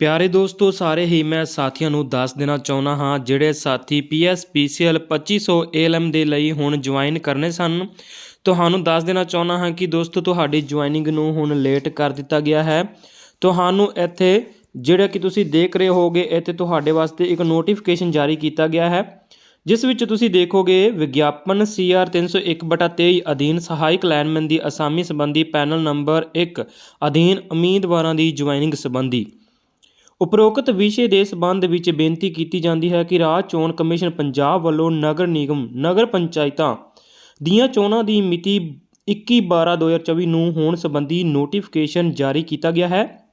ਪਿਆਰੇ ਦੋਸਤੋ, ਸਾਰੇ ਹੀ ਮੈਂ ਸਾਥੀਆਂ ਨੂੰ ਦੱਸ ਦੇਣਾ ਚਾਹੁੰਦਾ ਹਾਂ, ਜਿਹੜੇ ਸਾਥੀ PSPCL 2500 ALM ਦੇ ਲਈ ਹੁਣ ਜੁਆਇਨ ਕਰਨੇ ਸਨ। ਤੁਹਾਨੂੰ ਦੱਸ ਦੇਣਾ ਚਾਹੁੰਦਾ ਹਾਂ ਕਿ ਦੋਸਤੋ, ਤੁਹਾਡੀ ਜੁਆਇਨਿੰਗ ਨੂੰ ਹੁਣ ਲੇਟ ਕਰ ਦਿੱਤਾ ਗਿਆ ਹੈ। ਤੁਹਾਨੂੰ ਇੱਥੇ, ਜਿਹੜਾ ਕਿ ਤੁਸੀਂ ਦੇਖ ਰਹੇ ਹੋਗੇ ਇੱਥੇ ਤੁਹਾਡੇ ਵਾਸਤੇ ਇੱਕ ਨੋਟੀਫਿਕੇਸ਼ਨ ਜਾਰੀ ਕੀਤਾ ਗਿਆ ਹੈ, ਜਿਸ ਵਿੱਚ ਤੁਸੀਂ ਦੇਖੋਗੇ ਵਿਗਿਆਪਨ CR 301/23 ਅਧੀਨ ਸਹਾਇਕ ਲਾਈਨਮੈਨ ਦੀ ਅਸਾਮੀ ਸੰਬੰਧੀ ਪੈਨਲ ਨੰਬਰ 1 ਅਧੀਨ ਉਮੀਦਵਾਰਾਂ ਦੀ ਜੁਆਇਨਿੰਗ ਸੰਬੰਧੀ। ਉਪਰੋਕਤ ਵਿਸ਼ੇ ਦੇ ਸਬੰਧ ਵਿੱਚ ਬੇਨਤੀ ਕੀਤੀ ਜਾਂਦੀ ਹੈ ਕਿ ਰਾਜ ਚੋਣ ਕਮਿਸ਼ਨ ਪੰਜਾਬ ਵੱਲੋਂ ਨਗਰ ਨਿਗਮ, ਨਗਰ ਪੰਚਾਇਤਾਂ ਦੀਆਂ ਚੋਣਾਂ ਦੀ ਮਿਤੀ 21/12/2024 ਨੂੰ ਹੋਣ ਸੰਬੰਧੀ ਨੋਟੀਫਿਕੇਸ਼ਨ ਜਾਰੀ ਕੀਤਾ ਗਿਆ ਹੈ।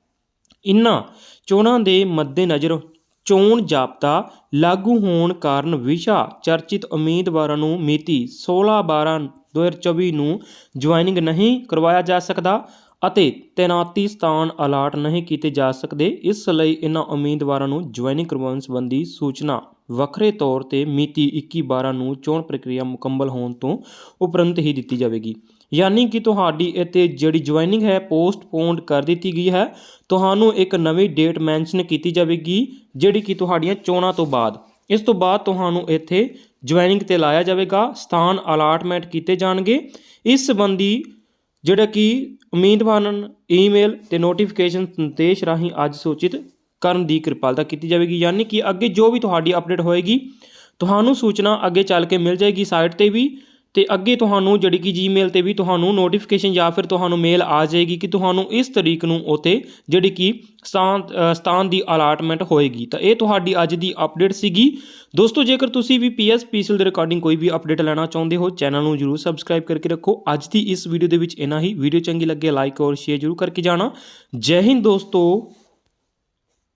ਇਨ੍ਹਾਂ ਚੋਣਾਂ ਦੇ ਮੱਦੇਨਜ਼ਰ ਚੋਣ ਜਾਬਤਾ ਲਾਗੂ ਹੋਣ ਕਾਰਨ ਵਿਸ਼ਾ ਚਰਚਿਤ ਉਮੀਦਵਾਰਾਂ ਨੂੰ ਮਿਤੀ 16/12/2024 ਨੂੰ ਜੁਆਇਨਿੰਗ ਨਹੀਂ ਕਰਵਾਇਆ ਜਾ ਸਕਦਾ। ਅਤੇ ਤੈਨਾਤੀ ਸਥਾਨ ਅਲਾਟ ਨਹੀਂ ਕੀਤੇ ਜਾ ਸਕਦੇ, ਇਸ ਲਈ ਇਨ੍ਹਾਂ ਉਮੀਦਵਾਰਾਂ ਨੂੰ ਜੁਆਇਨਿੰਗ ਕਰਵਾਉਣ ਸੰਬੰਧੀ ਸੂਚਨਾ ਵੱਖਰੇ ਤੌਰ ਤੇ ਮਿਤੀ 21/12 ਨੂੰ ਚੋਣ ਪ੍ਰਕਿਰਿਆ ਮੁਕੰਮਲ ਹੋਣ ਤੋਂ ਉਪਰੰਤ ਹੀ ਦਿੱਤੀ ਜਾਵੇਗੀ। ਯਾਨੀ ਕਿ ਤੁਹਾਡੀ ਇੱਥੇ ਜਿਹੜੀ ਜੁਆਇਨਿੰਗ ਹੈ, ਪੋਸਟਪੋਨਡ ਕਰ ਦਿੱਤੀ ਗਈ ਹੈ। ਤੁਹਾਨੂੰ ਇੱਕ ਨਵੀਂ ਡੇਟ ਮੈਂਸ਼ਨ ਕੀਤੀ ਜਾਵੇਗੀ, ਜਿਹੜੀ ਕਿ ਤੁਹਾਡੀਆਂ ਚੋਣਾਂ ਤੋਂ ਬਾਅਦ। ਇਸ ਤੋਂ ਬਾਅਦ ਤੁਹਾਨੂੰ ਇੱਥੇ ਜੁਆਇਨਿੰਗ ਤੇ ਲਾਇਆ ਜਾਵੇਗਾ। ਸਥਾਨ ਅਲਾਟਮੈਂਟ ਕੀਤੇ ਜਾਣਗੇ। ਇਸ ਸੰਬੰਧੀ ਜਿਹੜਾ ਕਿ ਉਮੀਦਵਾਰਾਂ ਨੂੰ ਈਮੇਲ ਤੇ ਨੋਟੀਫਿਕੇਸ਼ਨ ਸੰਦੇਸ਼ ਰਾਹੀਂ ਅੱਜ ਸੂਚਿਤ ਕਰਨ ਦੀ ਕਿਰਪਾਲਤਾ ਕੀਤੀ ਜਾਵੇਗੀ। ਯਾਨੀ ਕਿ ਅੱਗੇ ਜੋ ਵੀ ਤੁਹਾਡੀ ਅਪਡੇਟ ਹੋਏਗੀ, ਤੁਹਾਨੂੰ ਸੂਚਨਾ ਅੱਗੇ ਚੱਲ ਕੇ ਮਿਲ ਜਾਏਗੀ ਸਾਈਟ ਤੇ ਵੀ। ਤੇ ਅੱਗੇ ਤੁਹਾਨੂੰ ਜਿਹੜੀ ਕਿ ਜੀਮੇਲ ਤੇ ਵੀ ਤੁਹਾਨੂੰ ਨੋਟੀਫਿਕੇਸ਼ਨ ਜਾਂ ਫਿਰ ਤੁਹਾਨੂੰ ਮੇਲ ਆ ਜਾਏਗੀ ਕਿ ਤੁਹਾਨੂੰ ਇਸ ਤਰੀਕ ਨੂੰ ਉਤੇ ਜਿਹੜੀ ਕਿ ਸਥਾਨ ਸਥਾਨ ਦੀ ਅਲਾਟਮੈਂਟ ਹੋਏਗੀ। ਤਾਂ ਇਹ ਤੁਹਾਡੀ ਅੱਜ ਦੀ ਅਪਡੇਟ ਸੀਗੀ। ਦੋਸਤੋ, ਜੇਕਰ ਤੁਸੀਂ ਵੀ ਪੀਐਸਪੀਸੀਐਲ ਦੇ ਰਿਕਾਰਡਿੰਗ ਕੋਈ ਵੀ ਅਪਡੇਟ ਲੈਣਾ ਚਾਹੁੰਦੇ ਹੋ ਚੈਨਲ ਨੂੰ ਜਰੂਰ ਸਬਸਕ੍ਰਾਈਬ ਕਰਕੇ ਰੱਖੋ। ਅੱਜ ਦੀ ਇਸ ਵੀਡੀਓ ਦੇ ਵਿੱਚ ਇਨਾ ਹੀ। ਵੀਡੀਓ ਚੰਗੀ ਲੱਗੇ ਲਾਈਕ ਔਰ ਸ਼ੇਅਰ ਜਰੂਰ ਕਰਕੇ ਜਾਣਾ। ਜੈ ਹਿੰਦ ਦੋਸਤੋ।